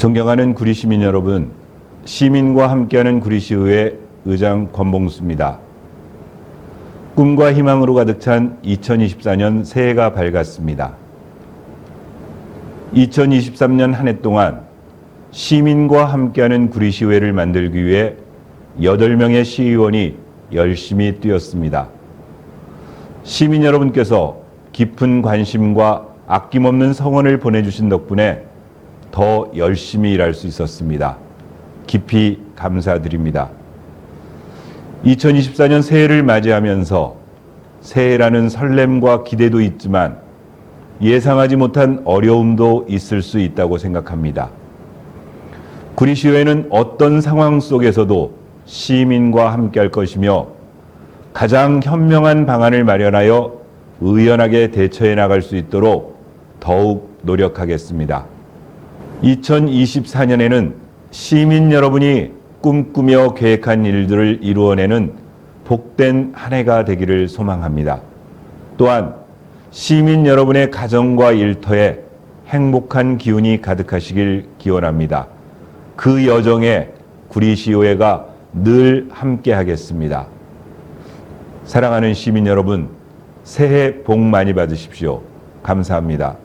존경하는 구리 시민 여러분, 시민과 함께하는 구리시의회 의장 권봉수입니다. 꿈과 희망으로 가득 찬 2024년 새해가 밝았습니다. 2023년 한 해 동안 시민과 함께하는 구리시의회를 만들기 위해 8명의 시의원이 열심히 뛰었습니다. 시민 여러분께서 깊은 관심과 아낌없는 성원을 보내주신 덕분에 더 열심히 일할 수 있었습니다. 깊이 감사드립니다. 2024년 새해를 맞이하면서 새해라는 설렘과 기대도 있지만 예상하지 못한 어려움도 있을 수 있다고 생각합니다. 구리시의회는 어떤 상황 속에서도 시민과 함께할 것이며 가장 현명한 방안을 마련하여 의연하게 대처해 나갈 수 있도록 더욱 노력하겠습니다. 2024년에는 시민 여러분이 꿈꾸며 계획한 일들을 이루어내는 복된 한 해가 되기를 소망합니다. 또한 시민 여러분의 가정과 일터에 행복한 기운이 가득하시길 기원합니다. 그 여정에 구리시의회가 늘 함께 하겠습니다. 사랑하는 시민 여러분, 새해 복 많이 받으십시오. 감사합니다.